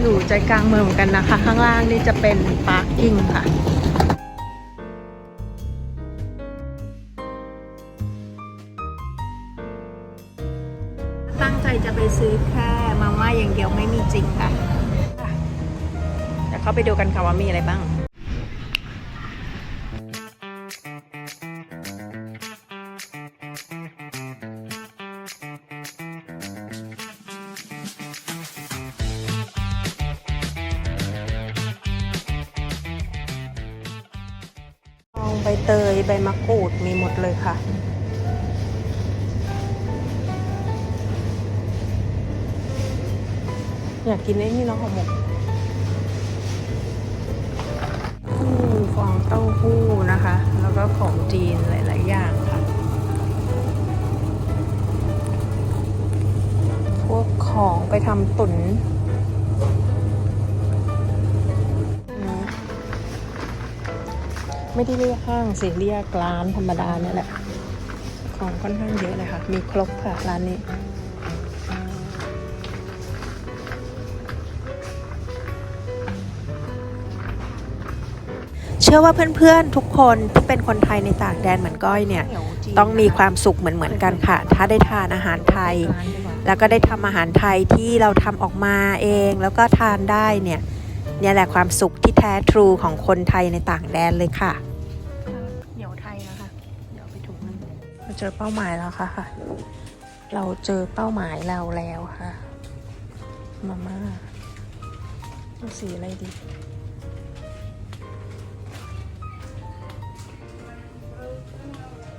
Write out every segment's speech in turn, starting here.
อยู่ใจกลางเมืองเหมือนกันนะคะ ข้างล่างนี่จะเป็นปาร์กิ้งค่ะตั้งใจจะไปซื้อแค่มาม่าอย่างเดียวไม่มีจริงค่ะเดี๋ยวเข้าไปดูกันค่ะว่ามีอะไรบ้าง ใบเตย ใบมะกรูดมีหมดเลยค่ะ อยากกินไอ้นี่เนาะห่อหมกฟองเต้าหู้นะคะ แล้วก็ของจีนหลาย ๆ อย่างค่ะ พวกของไปทำตุ๋น ไม่ได้เรียกห้างสิเรียกร้านธรรมดาเนี่ยแหละ ของค่อนข้างเยอะเลยค่ะ มีครบค่ะร้านนี้เชื่อว่าเพื่อนๆ ทุกคนที่เป็นคนไทยในต่างแดนเหมือนก้อยเนี่ย ต้องมีความสุขเหมือนๆกันค่ะ ถ้าได้ทานอาหารไทย แล้วก็ได้ทำอาหารไทยที่เราทำออกมาเอง แล้วก็ทานได้เนี่ย เนี่ยแหละความสุขที่แท้ทรูของคนไทยในต่างแดนเลยค่ะเหนียวไทยนะคะเดี๋ยวไปถุงนึงเราเจอเป้าหมายแล้วค่ะ เราเจอเป้าหมายเราแล้วค่ะมาม่าเอาสีอะไรดี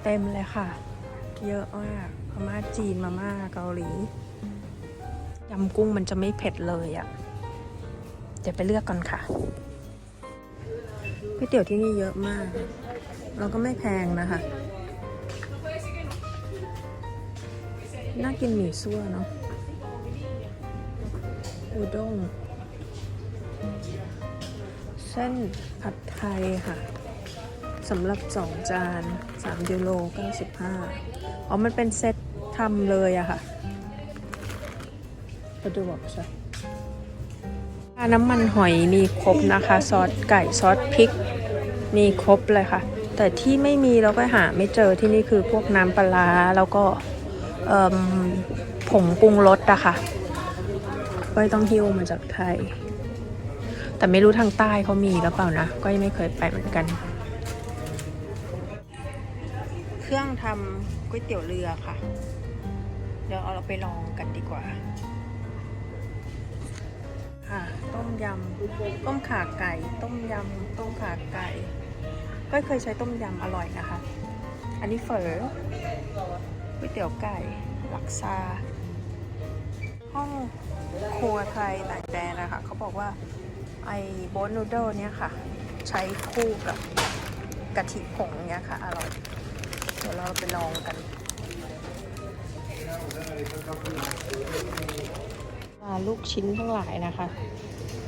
เต็มเลยค่ะ เยอะมากมาม่าจีนมาม่าเกาหลียำกุ้งมันจะไม่เผ็ดเลยอะ่ะ เดี๋ยวไปเลือกก่อนค่ะก๋วยเตี๋ยวที่นี่เยอะมากแล้วก็ไม่แพงนะคะ น่ากินหมี่ซั่วเนาะ อุด้ง เส้นผัดไทยค่ะ สำหรับสองจาน3ยูโร95 อ๋อ มันเป็นเซตทำเลยอะค่ะสะดวกใช่ น้ำมันหอยมีครบนะคะ ซอสไก่ซอสพริก มีครบเลยค่ะ แต่ที่ไม่มีเราก็หาไม่เจอที่นี่คือพวกน้ำปลาร้าแล้วก็ผงปรุงรสอะค่ะก้อยต้องหิ้วมาจากไทย แต่ไม่รู้ทางใต้เขามีหรือเปล่านะก้อยไม่เคยไปเหมือนกัน เครื่องทำก๋วยเตี๋ยวเรือค่ะ เดี๋ยวเอาเราไปลองกันดีกว่า ค่ะ ต้มยำ ต้มขาไก่ ต้มยำ ต้มขาไก่ ก็เคยใช้ต้มยำอร่อยนะคะ อันนี้เฝอก๋วยเตี๋ยวไก่ลักซา ห้องครัวไทยต่างแดนนะคะ เขาบอกว่าไอ้โบนนูเดิลเนี่ยค่ะ ใช้คู่กับกะทิผงเนี่ยค่ะ อร่อย เดี๋ยวเราไปลองกัน ลูกชิ้นทั้งหลายนะคะ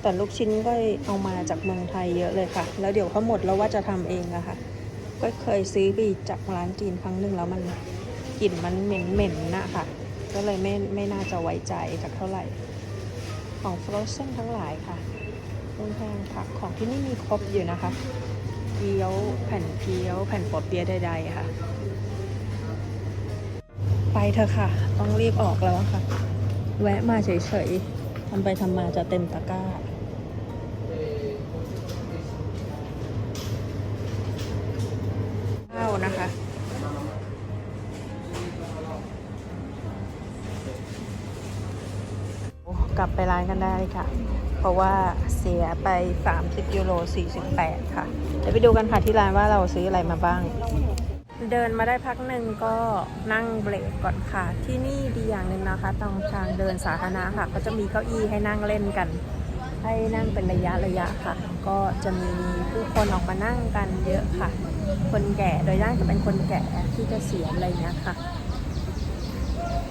แต่ลูกชิ้นก็เอามาจากเมืองไทยเยอะเลยค่ะ แล้วเดี๋ยวเขาหมดแล้วว่าจะทำเองอะค่ะ ก็เคยซื้อไปจากร้านจีนครั้งหนึ่งแล้วมันกลิ่นมันเหม็นๆนะค่ะ ก็เลยไม่ไม่น่าจะไว้ใจสักเท่าไหร่ ของฟรอสเซนทั้งหลายค่ะต้นแพงผักของที่นี่มีครบอยู่นะคะเกี๊ยวแผ่นเกี๊ยวแผ่นปอเปี๊ยะใดๆค่ะ ไปเถอะค่ะ ต้องรีบออกแล้วค่ะ แวะมาเฉยๆทำไปทำมาจะเต็มตะกร้า ข้าวนะคะ กลับไปร้านกันได้ค่ะ เพราะว่าเสียไป 30 ยูโร 48 ค่ะ เดี๋ยวไปดูกันค่ะที่ร้านว่าเราซื้ออะไรมาบ้าง เดินมาได้พักหนึ่งก็นั่งเบรกก่อนค่ะ ที่นี่ดีอย่างหนึ่งนะคะตรงทางเดินสาธารณะค่ะ ก็จะมีเก้าอี้ให้นั่งเล่นกัน ให้นั่งเป็นระยะระยะค่ะ ก็จะมีผู้คนออกมานั่งกันเยอะค่ะ คนแก่โดยน่าจะเป็นคนแก่ที่จะเสียอะไรเงี้ยค่ะ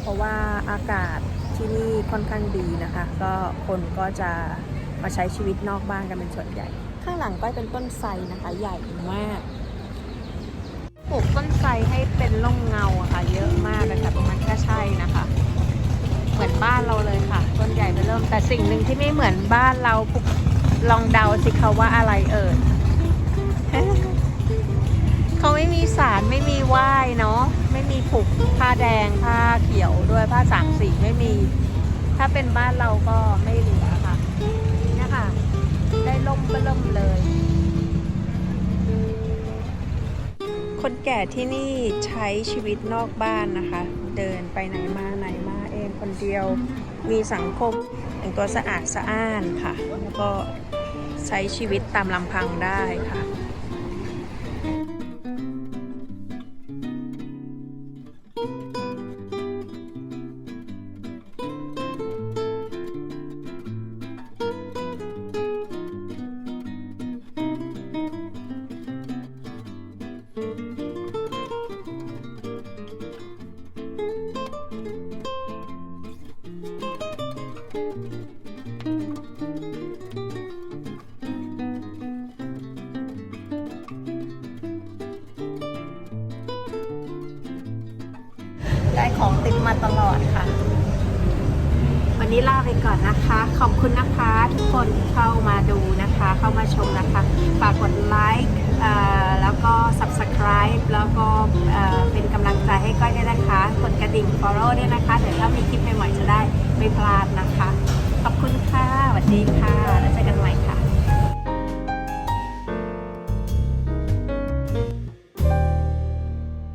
เพราะว่าอากาศที่นี่ค่อนข้างดีนะคะ ก็คนก็จะมาใช้ชีวิตนอกบ้านกันเป็นส่วนใหญ่ ข้างหลังก็เป็นต้นไทรนะคะ ใหญ่มาก ปลูกต้นไทรให้เป็นร่มเงาอะค่ะ เยอะมากเลยค่ะตรงนั้นก็ใช่นะคะ เหมือนบ้านเราเลยค่ะ ต้นใหญ่ไปเริ่ม แต่สิ่งหนึ่งที่ไม่เหมือนบ้านเราปุ๊บลองเดาสิคะว่าอะไรเอ่ยเขาไม่มีสารไม่มีไหว้เนาะไม่มีผูกผ้าแดงผ้าเขียวด้วยผ้าสามสีไม่มี ถ้าเป็นบ้านเราก็ไม่เหลือค่ะเนี่ยค่ะ ได้ล่มเบิ่มเลย คนแก่ที่นี่ใช้ชีวิตนอกบ้านนะคะ เดินไปไหนมาไหนมาเองคนเดียว มีสังคมแต่งตัวสะอาดสะอ้านค่ะ แล้วก็ใช้ชีวิตตามลำพังได้ค่ะ มาตลอดค่ะ วันนี้ลาไปก่อนนะคะ ขอบคุณนะคะทุกคนที่เข้ามาดูนะคะ เข้ามาชมนะคะ ฝากกดไลค์แล้วก็ subscribe แล้วก็เอ่อเป็นกำลังใจให้ก้อยด้วยนะคะ กดกระดิ่ง follow ด้วยนะคะเดี๋ยวถ้ามีคลิปใหม่ๆจะได้ไม่พลาดนะคะ ขอบคุณค่ะสวัสดีค่ะ